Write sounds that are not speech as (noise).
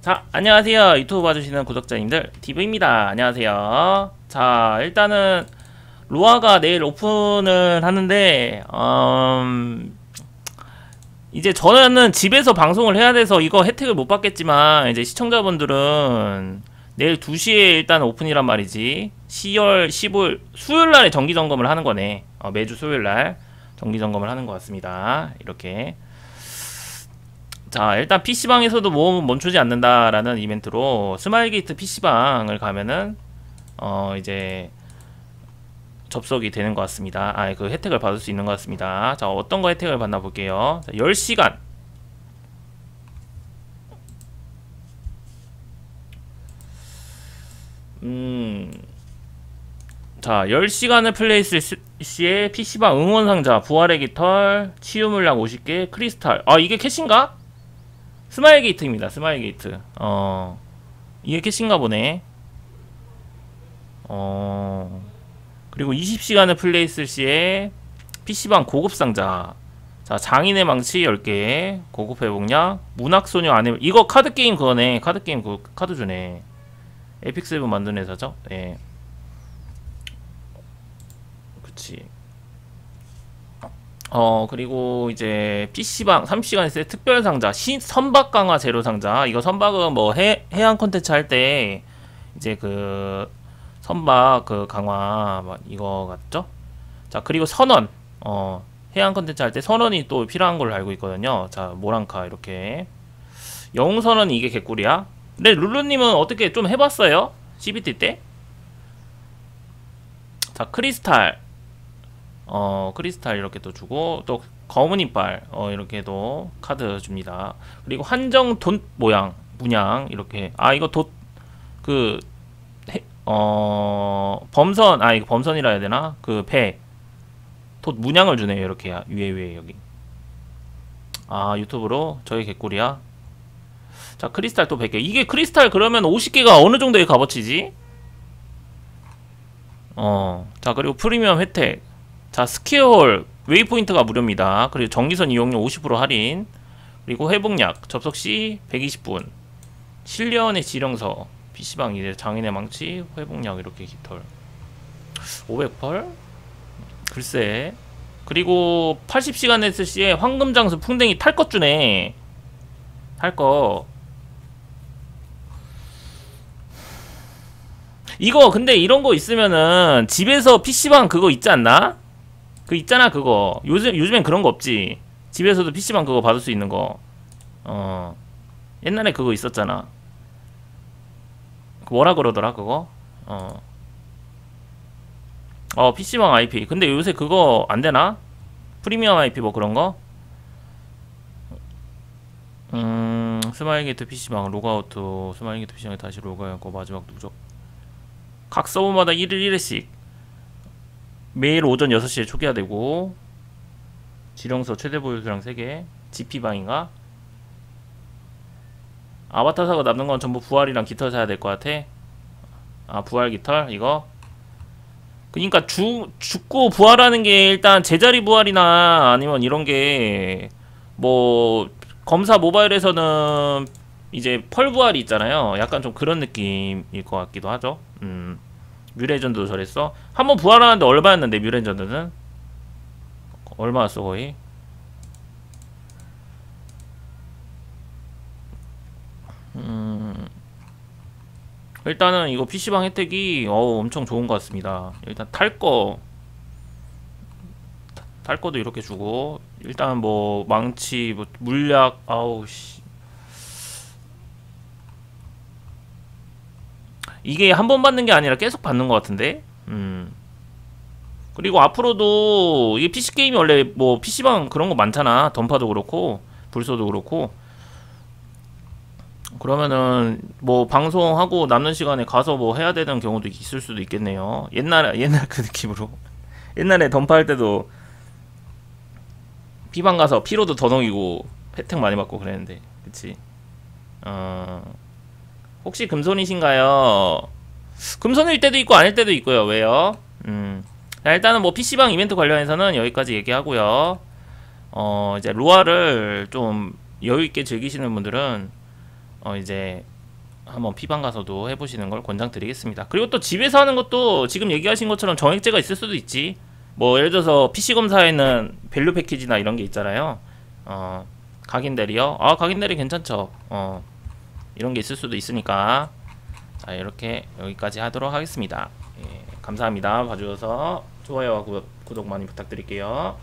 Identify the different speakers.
Speaker 1: 자, 안녕하세요. 유튜브 봐주시는 구독자님들, 디브입니다. 안녕하세요. 자, 일단은, 로아가 내일 오픈을 하는데, 음, 이제 저는 집에서 방송을 해야 돼서 이거 혜택을 못 받겠지만, 이제 시청자분들은 내일 2시에 일단 오픈이란 말이지. 10월 15일, 수요일 날에 정기 점검을 하는 거네. 어, 매주 수요일 날 정기 점검을 하는 것 같습니다. 이렇게. 자 일단 PC방에서도 모험은 멈추지 않는다라는 이벤트로 스마일게이트 PC방을 가면은 어 이제 접속이 되는 것 같습니다. 아 그 혜택을 받을 수 있는 것 같습니다. 자 어떤 거 혜택을 받나 볼게요. 자, 10시간. 음... 자 10시간을 플레이했을 시에 PC방 응원상자 부활의 깃털 치유물약 50개 크리스탈. 아 이게 캐시인가? 스마일 게이트입니다. 스마일 게이트. 어. 이게 캐신가 보네. 어. 그리고 20시간을 플레이했을 시에 PC방 고급 상자. 자, 장인의 망치 10개. 고급 회복약. 문학소녀 안에 이거 카드 게임 그거네. 카드 게임 그 카드 주네. 에픽 세븐 만든 회사죠? 예. 그치. 어 그리고 이제 PC방 30시간 있을 특별 상자 시, 선박 강화 제로 상자 이거 선박은 뭐 해, 해양 컨텐츠 할 때 이제 그 선박 그 강화 뭐 이거 같죠? 자 그리고 선원 어 해양 컨텐츠 할 때 선원이 또 필요한 걸로 알고 있거든요 자 모랑카 이렇게 영웅 선원이 이게 개꿀이야 근데 룰루님은 어떻게 좀 해봤어요? CBT 때? 자 크리스탈 어 크리스탈 이렇게 또 주고 또 검은 이빨 어 이렇게도 카드 줍니다. 그리고 한정 돈 모양 문양 이렇게. 아 이거 돛그 어 범선 아 이거 범선이라 해야 되나? 그 배. 돛 문양을 주네요 이렇게 위에 위에 여기. 아 유튜브로 저희 개꿀이야. 자 크리스탈 또 100개 이게 크리스탈 그러면 50개가 어느 정도의 값어치지? 어자 그리고 프리미엄 혜택 자 스퀘어홀 웨이포인트가 무료입니다. 그리고 전기선 이용료 50% 할인. 그리고 회복약 접속시 120분. 실려원의 지령서 PC방 이제 장인의 망치 회복약 이렇게 깃털. 500펄 글쎄. 그리고 80시간 했을 시에 황금장수 풍뎅이 탈 것 주네. 탈거. 이거 근데 이런 거 있으면은 집에서 PC방 그거 있지 않나? 그 있잖아 그거 요즘 요즘엔 그런 거 없지 집에서도 PC방 그거 받을 수 있는 거어 옛날에 그거 있었잖아 그 뭐라 그러더라 그거 어 어, PC방 IP. 근데 요새 그거 안 되나? 프리미엄 IP 뭐 그런 거? 음, 스마일 게이트 PC방 로그아웃 스마일 게이트 PC방에 다시 로그아웃하고 마지막 누적. 각 서버마다 1일 1회씩. 매일 오전 6시에 초기화 되고 지령서 최대 보유수량 3개 GP방인가? 아바타 사고 남는 건 전부 부활이랑 깃털 사야 될 것 같아. 아 부활 깃털? 이거? 그니까 주, 죽고 부활하는 게 일단 제자리 부활이나 아니면 이런 게 뭐 검사 모바일에서는 이제 펄 부활이 있잖아요. 약간 좀 그런 느낌일 것 같기도 하죠. 음. 뮤레전드도 저랬어? 한 번 부활하는데 얼마였는데 뮤레전드는? 얼마였어 거의? 음... 일단은 이거 PC방 혜택이 어우 엄청 좋은 것 같습니다 일단 탈거 탈거도 이렇게 주고 일단 뭐 망치 뭐 물약 아우 씨 이게 한 번 받는 게 아니라 계속 받는 것 같은데? 음. 그리고 앞으로도 이게 PC게임이 원래 뭐 PC방 그런 거 많잖아. 던파도 그렇고 불소도 그렇고. 그러면은 뭐 방송하고 남는 시간에 가서 뭐 해야 되는 경우도 있을 수도 있겠네요. 옛날 옛날 그 느낌으로. (laughs) 옛날에 던파 할 때도 피방 가서 피로도 더 녹이고 혜택 많이 받고 그랬는데 그치? 어... 혹시 금손이신가요? 금손일 때도 있고 아닐 때도 있고요. 왜요? 음. 자, 일단은 뭐 PC방 이벤트 관련해서는 여기까지 얘기하고요. 어, 이제 로아를 좀 여유있게 즐기시는 분들은 어 이제 한번 피방 가서도 해보시는 걸 권장드리겠습니다. 그리고 또 집에서 하는 것도 지금 얘기하신 것처럼 정액제가 있을 수도 있지. 뭐 예를 들어서 PC 검사에는 밸류 패키지나 이런 게 있잖아요. 어 각인 대리요. 아 각인 대리 괜찮죠. 어 이런 게 있을 수도 있으니까 자 이렇게 여기까지 하도록 하겠습니다. 예, 감사합니다. 봐주셔서 좋아요와 구- 구독 많이 부탁드릴게요.